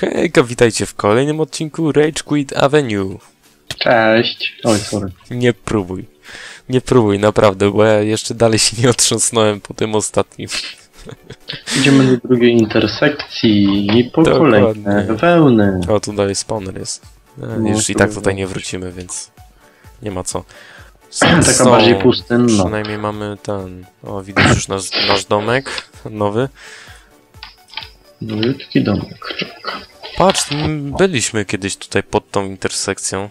Hejka, witajcie w kolejnym odcinku Rage Quit Avenue. Cześć. Oj, sorry. Nie próbuj. Nie próbuj, naprawdę, bo ja jeszcze dalej się nie otrząsnąłem po tym ostatnim. Idziemy do drugiej intersekcji i po Dokładnie. kolejne wełny. O, tu dalej spawner jest. E, No, już i tak tutaj nie wrócimy, więc nie ma co. Taka Są- bardziej pustynna. Przynajmniej mamy ten... O, widać już nasz, nasz domek nowy. Malutki domek. Czek. Patrz, byliśmy kiedyś tutaj pod tą intersekcją.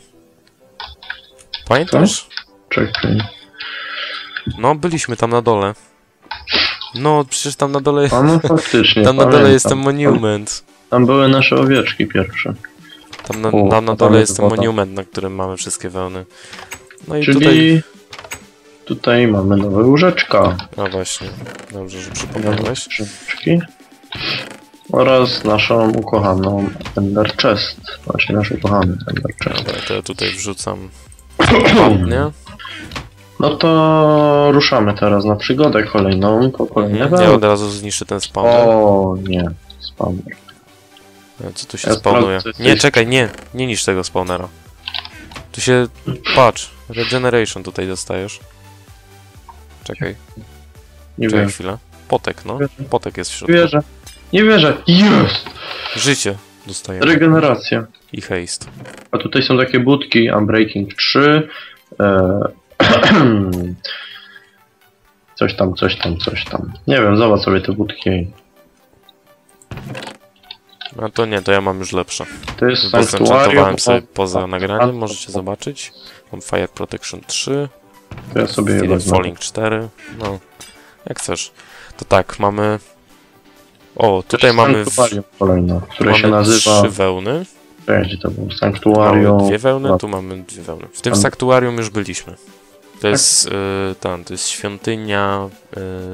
Pamiętasz? Czekaj. No, byliśmy tam na dole. No, przecież tam na dole... A no faktycznie. Tam na dole pamiętam. jest ten monument. Tam były nasze owieczki pierwsze. Tam na, O, tam na dole jest ten woda. monument, na którym mamy wszystkie wełny. No i Czyli tutaj... tutaj... mamy nowe łóżeczka. A właśnie, dobrze, że przypomniałeś. Oraz naszą ukochaną Ender Chest. Znaczy nasz ukochany Ender Chest. Dobra, to ja tutaj wrzucam nie? No to ruszamy teraz na przygodę kolejną. Po kolejne Mhm. Ja od razu zniszczę ten spawner. O nie, spawner. Co tu się Ja spawnuje? Nie, czekaj, nie, nie niż tego spawnera. Tu się, patrz, regeneration tutaj dostajesz. Czekaj, Nie czekaj wierzę. chwilę. Potek, no. Potek jest w środku. wierzę. Nie wierzę. Jest! Życie dostajesz. Regeneracja. I haste. A tutaj są takie budki Unbreaking 3. E... coś tam, coś tam, coś tam. Nie wiem, zobacz sobie te budki. No to nie, to ja mam już lepsze. To jest Sanctuarium. sobie poza a- nagraniem, możecie zobaczyć. Mam Fire Protection 3, To ja sobie je. Falling 4, no, jak chcesz. To tak, mamy... O, tutaj mamy, w... Sanctuarium kolejne, które się mamy nazywa... trzy wełny. Gdzie to było? Mamy Sanctuarium. dwie wełny, tu mamy dwie wełny. W tym sanktuarium już byliśmy. To Tak. jest, y, tam, to jest świątynia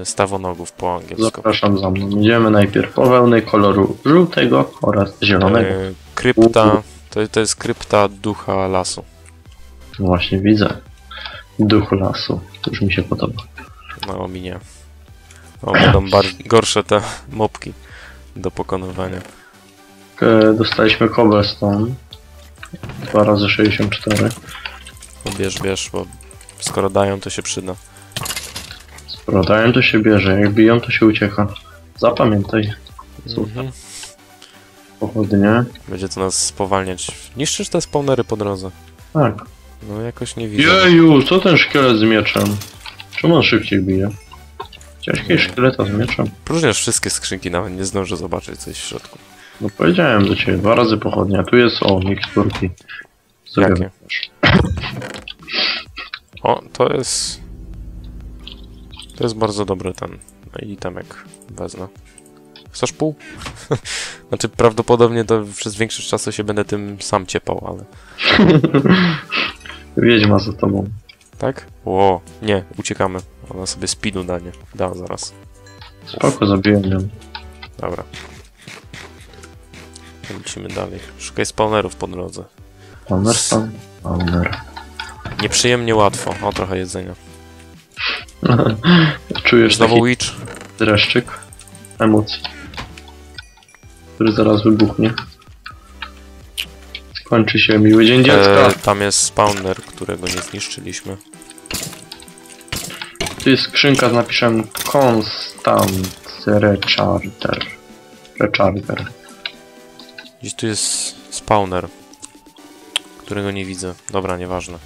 y, stawonogów po angielsku. Zapraszam za mną. Idziemy najpierw po wełny koloru żółtego oraz zielonego. Y, krypta, to, to jest krypta ducha lasu. Właśnie widzę. Duch lasu. To już mi się podoba. No, ominie. O, będą gorsze te mopki do pokonywania. E, Dostaliśmy cobblestone. 2 razy 64. No, bierz, bierz, bo skoro dają, to się przyda. Skoro dają to się bierze, jak biją to się ucieka. Zapamiętaj. Super. Mhm. Pochodnie. Będzie to nas spowalniać. Niszczysz te spawnery po drodze. Tak. No jakoś nie widzę. Jeju, co ten szkielet z mieczem? Czemu on szybciej bije? Jakiegoś szkieleta z mieczem? Próżniasz wszystkie skrzynki, nawet nie zdążę zobaczyć coś w środku. No powiedziałem do ciebie, dwa razy pochodnia. Tu jest o, miksturki. Sobie Jakie? O, to jest... To jest bardzo dobry ten itemek. Wezmę. Chcesz pół? znaczy prawdopodobnie to przez większość czasu się będę tym sam ciepał, ale... Wiedźma za tobą. Tak? Ło, nie, uciekamy. Ona sobie speedu da, nie? Da, zaraz. Spoko, zabiłem ją. Dobra. Lecimy dalej. Szukaj spawnerów po drodze. Spawner, spawner, spawner. Nieprzyjemnie łatwo. O, trochę jedzenia. Czujesz Znowu taki Witch. dreszczyk emocji, który zaraz wybuchnie. Skończy się miły dzień dziecka. E, tam jest spawner, którego nie zniszczyliśmy. Tu jest skrzynka z napisem Constant Recharger. Recharger. Gdzieś tu jest spawner, którego nie widzę. Dobra, nieważne.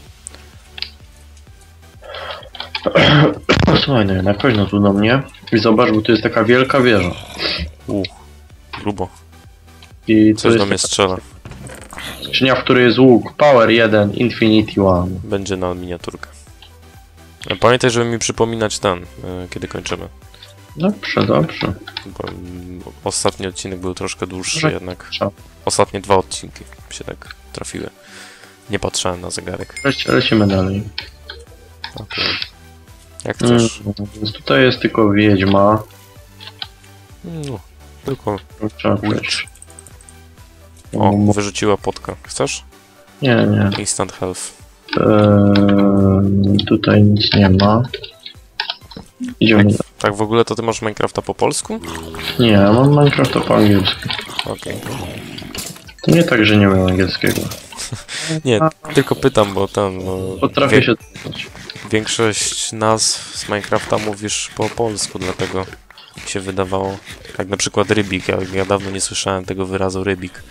Słuchaj, no jednak chodź no tu do mnie i zobacz, bo tu jest taka wielka wieża. Uch, grubo. I Coś do jest mnie taka strzela. skrzynia, w której jest łuk. Power 1, Infinity 1. Będzie na miniaturkę. Pamiętaj, żeby mi przypominać ten, e, kiedy kończymy. Dobrze, dobrze. Bo mm, ostatni odcinek był troszkę dłuższy jednak. Ostatnie dwa odcinki się tak trafiły. Nie patrzyłem na zegarek. Leci- Lecimy dalej. Okej. Jak chcesz. Mm, Więc tutaj jest tylko wiedźma. No, tylko. Witch. O, Mm, wyrzuciła potka. Chcesz? Nie, nie. Instant health. Eee, tutaj nic nie ma. Idziemy. Tak w ogóle to ty masz Minecrafta po polsku? Nie, mam Minecrafta po angielsku. Okej. To nie tak, że nie umiem angielskiego. Nie, tylko pytam, bo tam... No, Potrafię wie- się dogadać. Większość nazw z Minecrafta mówisz po polsku, dlatego mi się wydawało. Jak na przykład rybik. Ja, ja dawno nie słyszałem tego wyrazu rybik.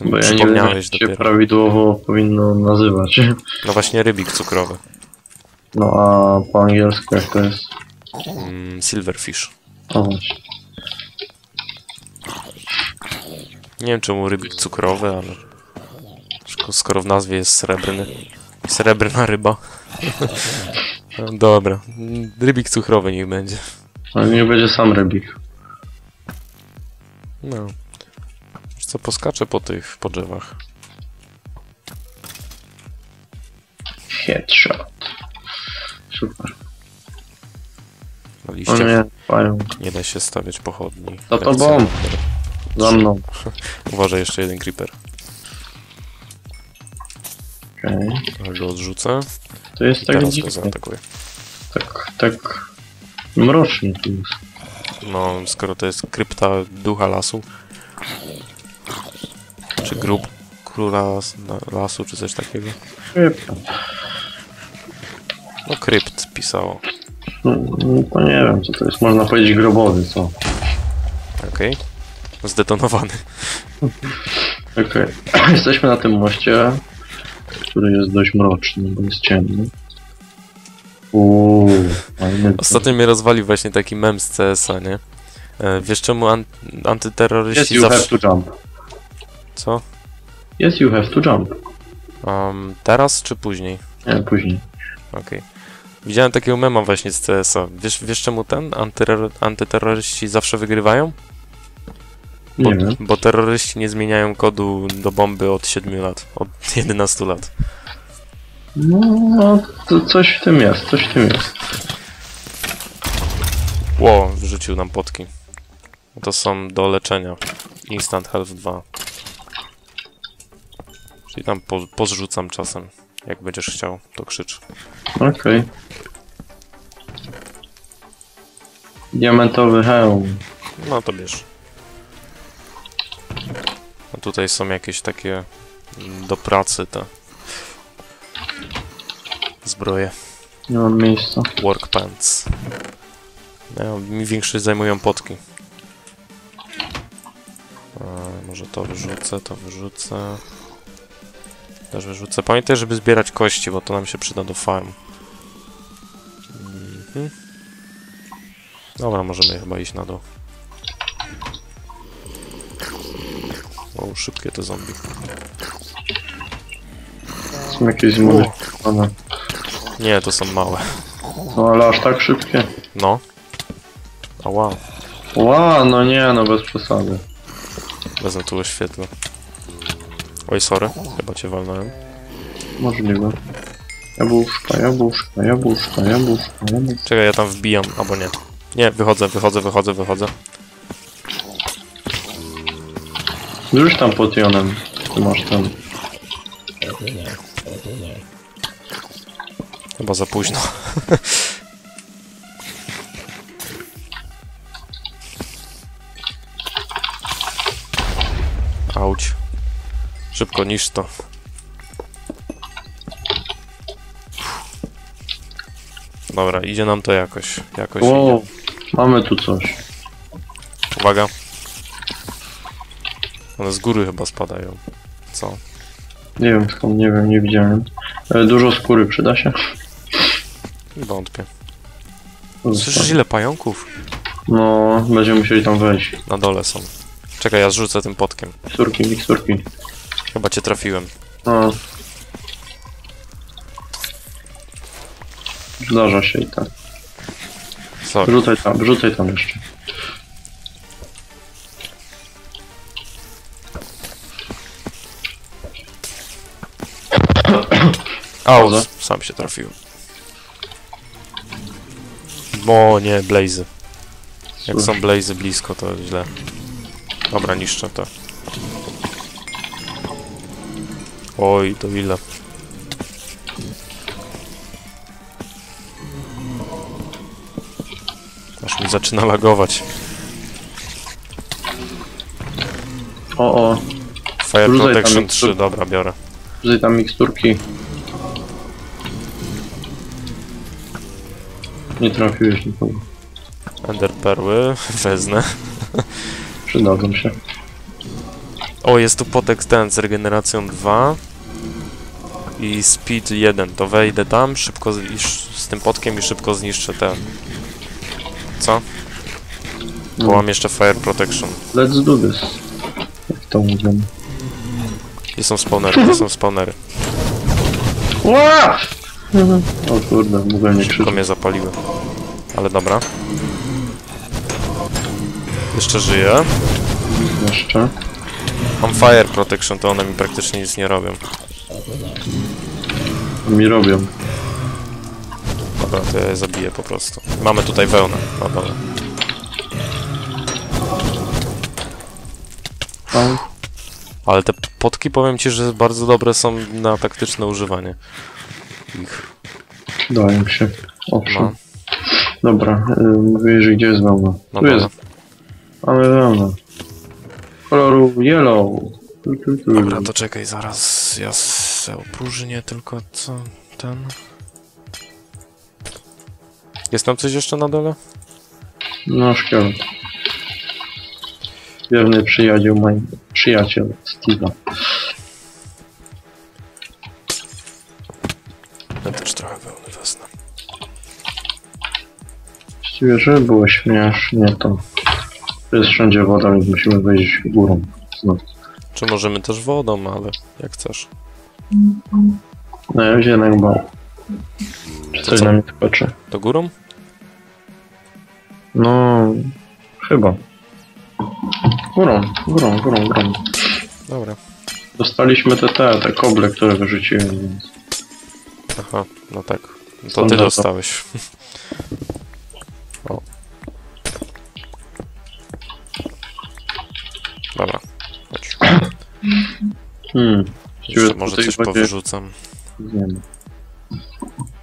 Bo ja nie wiem, jak się dopiero. prawidłowo powinno nazywać. No właśnie rybik cukrowy. No a po angielsku jak to jest? Mm, silverfish. O właśnie. Nie wiem czemu rybik cukrowy, ale... skoro- Skoro w nazwie jest srebrny. Srebrna ryba. No Dobra. Mm, Rybik cukrowy niech będzie. Ale nie będzie sam rybik. No. Co, poskaczę po tych, po drzewach. Headshot. Super. Na liściach nie, nie da się stawiać pochodni. Za tobą. Za mną. Uważaj, jeszcze jeden creeper. Okej. Okay. go odrzucę. To jest I tak teraz go dziwnie. zaatakuję. Tak, tak mrocznie tu jest. No, skoro to jest krypta ducha lasu. Czy grób króla na- lasu, czy coś takiego. Szybko. No, krypt pisało. No, no to nie wiem co to jest. Można powiedzieć grobowy, co? Okej. Zdetonowany. Okej. Jesteśmy na tym moście, który jest dość mroczny, bo jest ciemny. Uuu. Ostatnio mnie rozwalił właśnie taki mem z CS-a, nie? E, wiesz czemu an Yes, antyterroryści have zawsze... Co? Yes, you have to jump. Um, teraz czy później? Nie, później. Okej. Widziałem takiego mema właśnie z CS-a. Wiesz, wiesz czemu ten? Antyterror- antyterroryści zawsze wygrywają? Bo, Nie wiem. bo terroryści nie zmieniają kodu do bomby od 7 lat, od 11 lat. No, no to coś w tym jest, coś w tym jest. Ło, wrzucił nam potki. To są do leczenia. Instant Health 2. Czyli tam po, pozrzucam czasem. Jak będziesz chciał, to krzycz. Okej. Diamentowy hełm. No to bierz. A tutaj są jakieś takie do pracy te zbroje. Nie mam miejsca. Work pants. No, mi większość zajmują potki. A, może to wyrzucę, to wyrzucę. Też wyrzucę. Pamiętaj, żeby zbierać kości, bo to nam się przyda do farm. Mhm. Dobra, możemy chyba iść na dół. O, szybkie te zombie. Są jakieś zmodyfikowane. Nie, to są małe. No ale aż tak szybkie. No. Ała, Ła, no nie, no bez przesady. wezmę tu oświetlę. Oj, sorry, chyba cię walnąłem. Możliwe. Jabłuszka, jabłuszka, jabłuszka, jabłuszka, jabłuszka. Czekaj, ja tam wbijam, albo nie. Nie, wychodzę, wychodzę, wychodzę, wychodzę. Rzuć tam potionem. Ty masz ten. Chyba za późno. Szybko niż to. Dobra, idzie nam to jakoś. Jakoś idzie. mamy tu coś. Uwaga. One z góry chyba spadają. Co? Nie wiem skąd, nie wiem, nie widziałem. E, Dużo skóry przyda się. Wątpię. Słyszysz ile pająków? No, będziemy musieli tam wejść. Na dole są. Czekaj, ja zrzucę tym potkiem. Miksturki, miksturki. Chyba cię trafiłem. No. Zdarza się i tak. Sorry. Wrzucaj tam, wrzucaj tam jeszcze. Au, sam się trafiłem. O nie, blazy. Jak są blazy blisko, to źle. Dobra, niszczę to. Oj, to ile? Aż mi zaczyna lagować. O, o. Fire Protection mikstur- 3, dobra, biorę. Wrzucaj tam miksturki. Nie trafiłeś nikogo. Ender Perły, wezmę. Przydadzą się. O, jest tu potek ten z regeneracją 2 i speed 1. To wejdę tam szybko z, z tym potkiem i szybko zniszczę te. Co? Bo No. mam jeszcze Fire Protection. Let's do this. Jak to mówią. I są spawnery, to są spawnery. Ła! O kurde, mówię nie Szybko krzyczeć. mnie zapaliły. Ale dobra. Jeszcze żyję. Jeszcze. Mam Fire Protection, to one mi praktycznie nic nie robią. Mi robią. Dobra, to ja je zabiję po prostu. Mamy tutaj wełnę na dole. A, Ale te potki powiem ci, że bardzo dobre są na taktyczne używanie. Ich. Daje mi się. Owszem. No, Dobra, y, mówię, że gdzie jest wełna? no tu dobra. jest. Mamy wełnę. Koloru yellow. Tu, tu, tu. Dobra, to czekaj, zaraz ja se opróżnię tylko co ten... Jest tam coś jeszcze na dole? No, szkielet. Wierny przyjaciel, mój przyjaciel Steve'a. Ja też trochę wełny wezmę. Właściwie, żeby było śmiesznie, to jest wszędzie woda, więc musimy wejść górą. No, Czy możemy też wodą, ale jak chcesz. no ja bym się jednak bał. Czy To coś co? na mnie skoczy? To górą? No, chyba. Górą, górą, górą, górą. Dobra. Dostaliśmy te, te, te koble, które wyrzuciłem, więc... Aha, no tak. No to ty Standardowo. dostałeś. Hmm, Jeszcze może coś będzie- powyrzucam. nie wiem.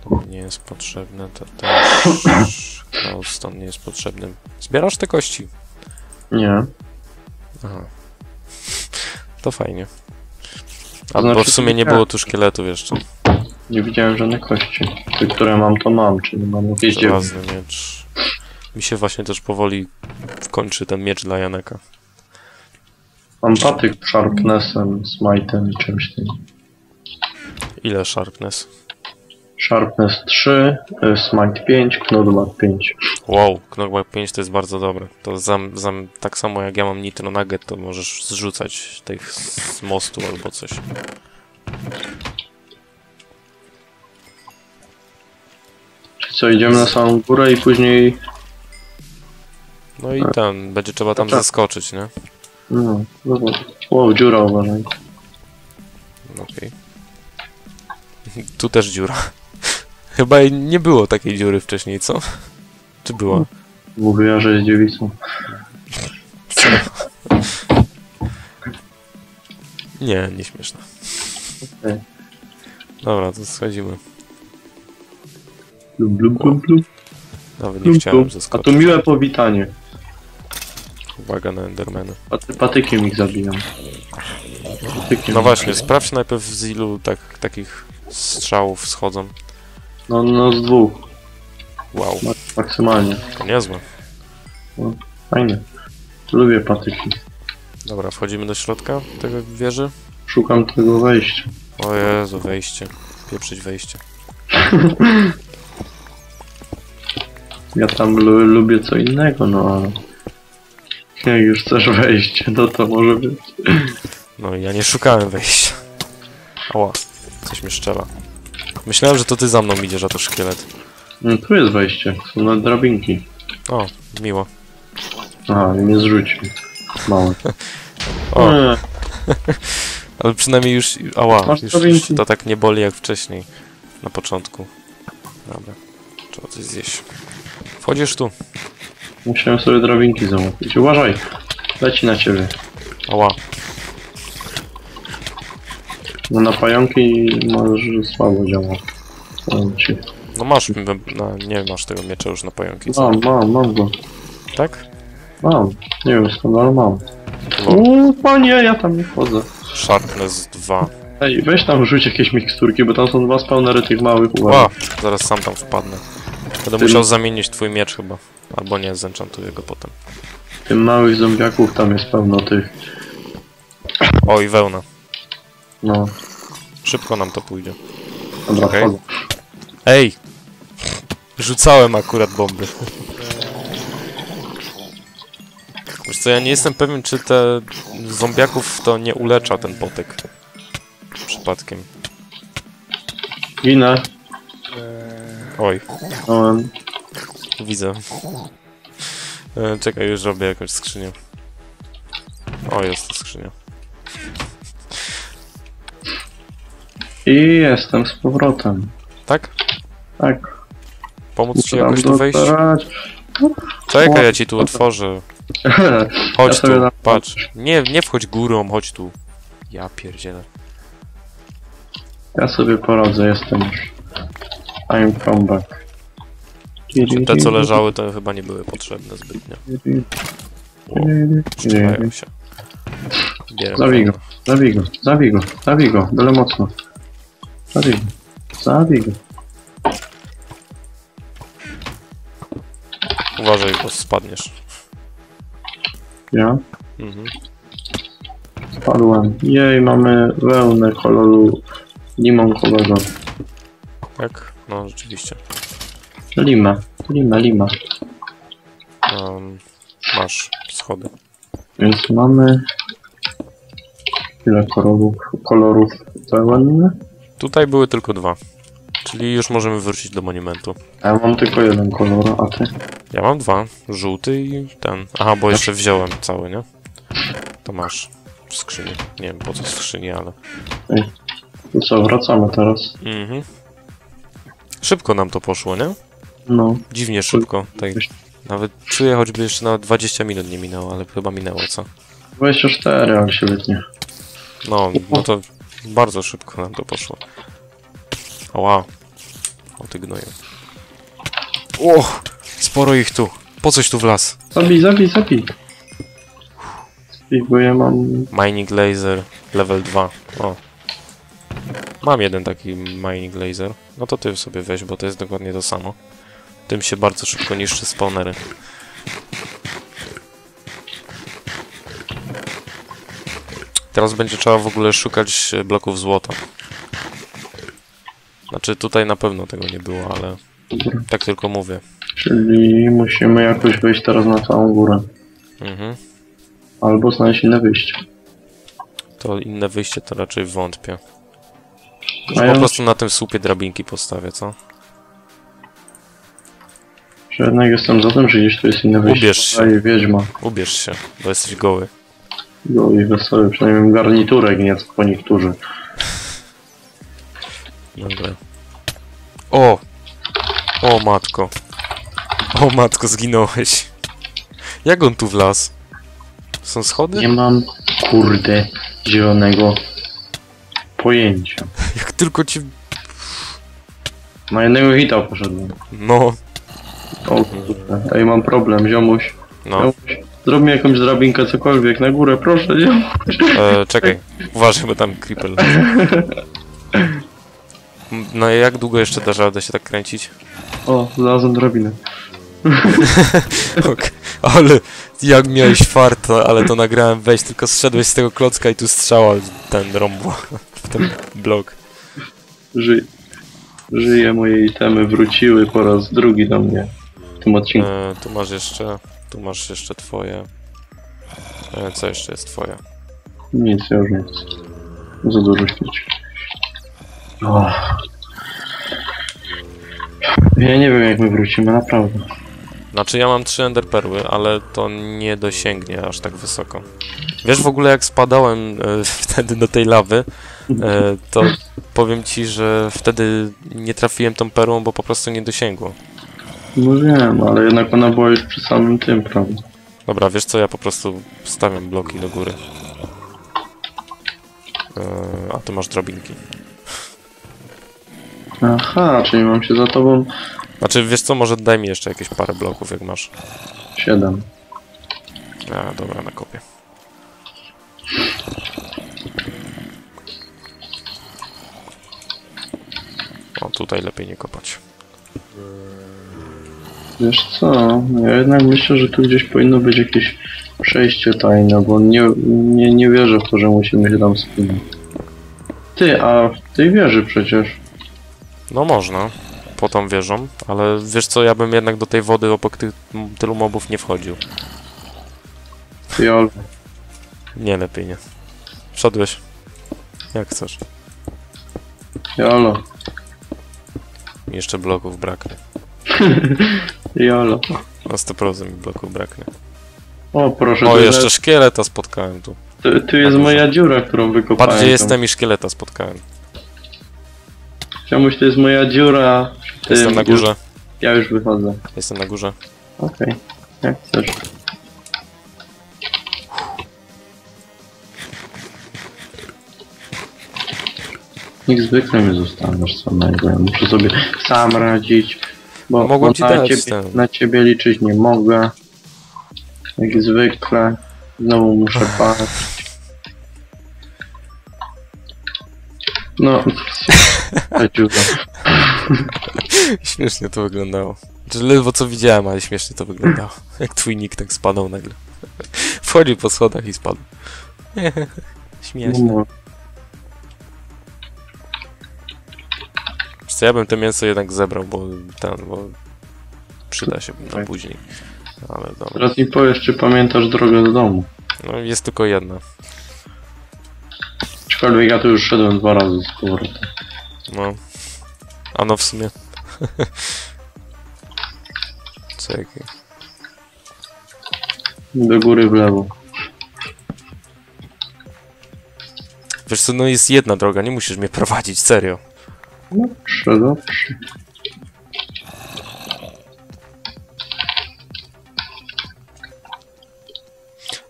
To nie jest potrzebne, to też... Glowstone nie jest potrzebny. Zbierasz te kości? Nie. Aha. To fajnie. A bo znaczy, w sumie nie było tu szkieletów jeszcze. Nie widziałem żadnych kości. Te, które mam, to mam, czyli mam jakieś. Żelazny miecz. Mi się właśnie też powoli kończy ten miecz dla Janeka. Mam patyk sharpnessem, smite'em i czymś tym. Ile sharpness? Sharpness 3, y, smite 5, knudbat 5. Wow, Knockback 5 to jest bardzo dobre. To zam, zam, tak samo jak ja mam Nitro Nugget, to możesz zrzucać tych z mostu albo coś. Czyli co, idziemy na samą górę i później... No i ten, będzie trzeba tam Dobra. zaskoczyć, nie? No, dobra. Wow, dziura uważaj. Okej. Tu też dziura. Chyba nie było takiej dziury wcześniej, co? Czy była? Mówiła, że jest dziewicą. Nie, nieśmieszne. Okej. Dobra, to schodzimy. Blub, blub, blub, blub, Nawet nie blub, chciałem. A tu miłe powitanie. Uwaga na Endermany. Paty, patykiem ich zabijam. Patykiem. No właśnie, sprawdź najpierw z ilu tak, takich strzałów schodzą. No, no z dwóch. Wow, mak- Maksymalnie. to niezłe. Fajnie. Lubię patyki. Dobra, wchodzimy do środka tego wieży. Szukam tego wejścia. O Jezu, wejście. Pieprzyć wejście. Ja tam lu lubię co innego, no ale... Jak już chcesz wejść, no to może być. No i ja nie szukałem wejścia. Ała, coś mnie szczela. Myślałem, że to ty za mną idziesz, a to szkielet. No tu jest wejście, są na drabinki. O, miło. I mnie zrzucił. Mało. O, ale przynajmniej już... Ała, Masz już, drabinki. już to tak nie boli jak wcześniej. Na początku. Dobra, trzeba coś zjeść. Wchodzisz tu. Musiałem sobie drabinki załatwić. Uważaj! Leci na ciebie. Ała, No na pająki może słabo działa. Powiem ci. no masz, no, nie masz tego miecza już na pająki, co? Mam, mam, mam go. Tak? Mam. Nie wiem skąd, ale mam. Lol. Uuu, panie, ja tam nie wchodzę. Sharpness 2. Ej, weź tam rzuć jakieś miksturki, bo tam są dwa spawnery tych małych Ła, uwag. zaraz sam tam wpadnę. Będę Tym- musiał zamienić twój miecz chyba. Albo nie, zenchantuję go potem. Tych małych zombiaków tam jest pełno tych. O, i wełna. No, Szybko nam to pójdzie. dobra, wchodzę. Ej! Rzucałem akurat bomby. Wiesz co, ja nie jestem pewien, czy te zombiaków to nie ulecza ten potek. Przypadkiem. Ginę. Oj, widzę. E, czekaj, już robię jakąś skrzynię. O, jest to skrzynia. I jestem z powrotem. Tak? Tak. Pomóc ci jakoś tu wejść? Czekaj, ja ci tu otworzę. Chodź tu, patrz. Nie, nie wchodź górą, chodź tu. Ja pierdzielę. Ja sobie poradzę, jestem już. I'm from back. Te co leżały to chyba nie były potrzebne zbytnio. O, się. Zabij go, zabij go, zabij go, zabij go, byle mocno. Zabij go, zabij go. Uważaj, bo spadniesz. Ja Mhm. spadłem. Jej, mamy wełnę koloru limonkowego. Tak? No, rzeczywiście. Lima, lima, lima. Um, masz schody. Więc mamy... Ile kolorów, kolorów wełny? Tutaj były tylko dwa. Czyli już możemy wrócić do monumentu. Ja mam tylko jeden kolor, a ty? Ja mam dwa. Żółty i ten. Aha, bo jeszcze wziąłem cały, nie? To masz w skrzyni. Nie wiem po co w skrzyni, ale... To co, wracamy teraz? Mhm. Szybko nam to poszło, nie? No. Dziwnie szybko. Tak, nawet czuję, choćby jeszcze nawet 20 minut nie minęło, ale chyba minęło, co? 24, ale się wytnie. No, no to bardzo szybko nam to poszło. Ała. O ty gnoju. O! Sporo ich tu. Po coś tu w las? Zabij, zabij, zabij. Zabij, bo ja mam... Mining laser, level 2. O. Mam jeden taki mining laser. No to ty sobie weź, bo to jest dokładnie to samo. Tym się bardzo szybko niszczy spawnery. Teraz będzie trzeba w ogóle szukać e, bloków złota. Znaczy tutaj na pewno tego nie było, ale Dobra. tak tylko mówię. Czyli musimy jakoś wejść teraz na całą górę. Mhm. Albo znaleźć inne wyjście. To inne wyjście to raczej wątpię. A Po ja prostu na tym słupie drabinki postawię, co? Że jednak jestem za tym, że gdzieś tu jest inne wyjście. Ubierz się. Wiedźma. Ubierz się, bo jesteś goły. Go i wesoły, przynajmniej garniturek, nieco po niektórzy. Dobra. O! O matko. O matko, zginąłeś. Jak on tu wlazł? Są schody? Nie mam, kurde, zielonego pojęcia. Jak tylko ci... Na jednego hita poszedłem. No, O kurde, ej, mam problem, ziomuś. no. Ziomuś, zrób mi jakąś drabinkę, cokolwiek, na górę, proszę, ziomuś. E, czekaj, uważaj, bo tam creeper. No i jak długo jeszcze dasz radę się tak kręcić? O, znalazłem drabinę. Ok, Ale jak miałeś farta, ale to nagrałem weź, tylko zszedłeś z tego klocka i tu strzała ten rąbła w ten blok. Ży... Żyje, moje itemy wróciły po raz drugi do mnie w tym odcinku. E, tu masz jeszcze, tu masz jeszcze twoje. E, co jeszcze jest twoje? Nic, już nic. Za dużo śmieci. Ja nie wiem jak my wrócimy, naprawdę. Znaczy ja mam trzy ender perły, ale to nie dosięgnie aż tak wysoko. Wiesz w ogóle jak spadałem e, wtedy do tej lawy, e, to powiem ci, że wtedy nie trafiłem tą perłą, bo po prostu nie dosięgło. No wiem, ale jednak ona była już przy samym tym, prawda? Dobra, wiesz co, ja po prostu stawiam bloki do góry. E, a ty masz drabinki. Aha, czyli mam się za tobą Znaczy wiesz co, może daj mi jeszcze jakieś parę bloków jak masz. siedem. A, dobra, na kopie. O, tutaj lepiej nie kopać. Wiesz co, ja jednak myślę, że tu gdzieś powinno być jakieś przejście tajne, bo nie, nie, nie wierzę w to, że musimy się tam spinać. Ty, a w tej wieży przecież. No można, po tą wieżą, ale wiesz co, ja bym jednak do tej wody obok tych, m, tylu mobów nie wchodził. Ty, Ol, Nie, lepiej nie. Wszedłeś. Jak chcesz. Jolo, jeszcze bloków braknie. Jolo. Na 100% mi bloków braknie. O proszę, O, jeszcze szkieleta spotkałem tu. tu, tu jest moja dziura, którą wykopałem. Patrz gdzie jestem i szkieleta spotkałem. Czemuś to jest moja dziura. tym, Jestem na górze. Ja już wychodzę. Jestem na górze. Okej, jak chcesz. Jak zwykle mnie zostawiasz samego. Ja muszę sobie sam radzić. Bo, Mogłem ci na, dać ciebie, ten. na ciebie liczyć nie mogę. Jak zwykle. Znowu muszę patrzeć. No, dziura. Śmiesznie to wyglądało. Znaczy, ledwo co widziałem, ale śmiesznie to wyglądało. Jak twój nick tak spadał nagle. Wchodził po schodach i spadł. Śmieszne. Co ja bym to mięso jednak zebrał, bo ten, bo przyda się nam Tak. później. Ale dobra. Teraz mi powiesz, czy pamiętasz drogę do domu. No jest tylko jedna. Aczkolwiek ja tu już szedłem dwa razy z powrotem. No. A no w sumie. Czekaj. Do góry w lewo. Wiesz co, no jest jedna droga, nie musisz mnie prowadzić, serio. Dobrze, dobrze.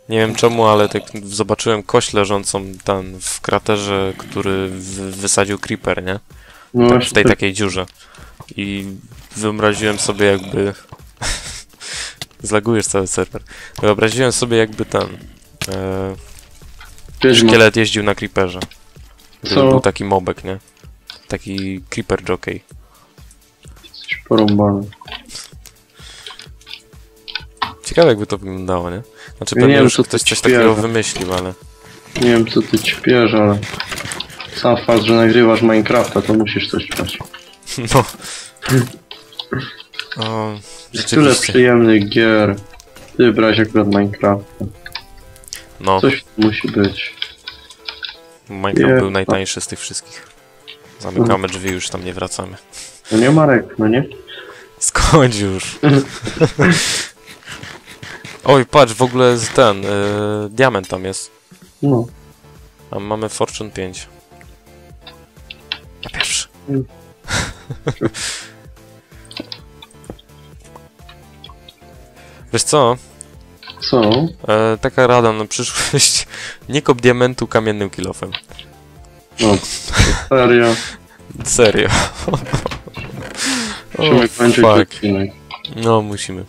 Nie wiem czemu, ale tak zobaczyłem kość leżącą tam w kraterze, który wysadził creeper, nie? No Tak, w tej tak, takiej dziurze. I wyobraziłem sobie jakby... Zlagujesz cały serwer. Wyobraziłem sobie jakby ten... E, szkielet jeździł na creeperze. Co? był taki mobek, nie? Taki creeper jockey. jesteś porąbany. Ciekawe jakby to wyglądało, nie? Znaczy Ja pewnie nie wiem, już co ktoś coś takiego wymyślił, ale... Nie wiem, co ty ćpiesz, ale... Sam fakt, że nagrywasz Minecrafta, to musisz coś ćpać. No. O, Jest tyle przyjemnych gier. Ty brałeś akurat Minecrafta. No, Coś musi być. Minecraft był najtańszy z tych wszystkich. Zamykamy drzwi, już tam nie wracamy. No nie Marek, no nie? Skończ już. Oj, patrz, w ogóle z ten, y, diament tam jest. No. A mamy Fortune 5. Ja pierwszy. Mm. Wiesz co? Co? E, taka rada na przyszłość. Nie kop diamentu kamiennym kilofem. No, serio. Serio. Musimy kończyć fuck. odcinek. No, musimy.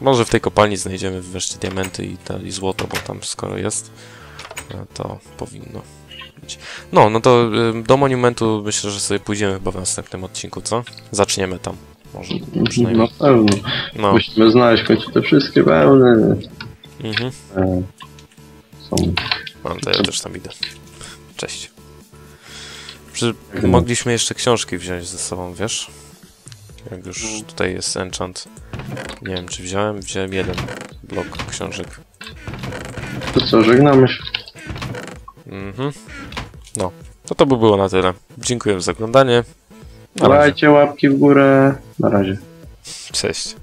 Może w tej kopalni znajdziemy wreszcie diamenty i, i złoto, bo tam skoro jest, e, to powinno być. No, no to do monumentu myślę, że sobie pójdziemy chyba w następnym odcinku, co? Zaczniemy tam. Może Na pewno. No. Musimy znaleźć końcu te wszystkie wełny. Mhm. E, są. No, to ja też tam idę. Cześć. Przy, mogliśmy jeszcze książki wziąć ze sobą, wiesz? Jak już tutaj jest enchant. Nie wiem, czy wziąłem. Wziąłem jeden blok książek. To co, żegnamy się. Mhm. No, to to by było na tyle. Dziękuję za oglądanie. Dajcie łapki w górę. Na razie. Cześć.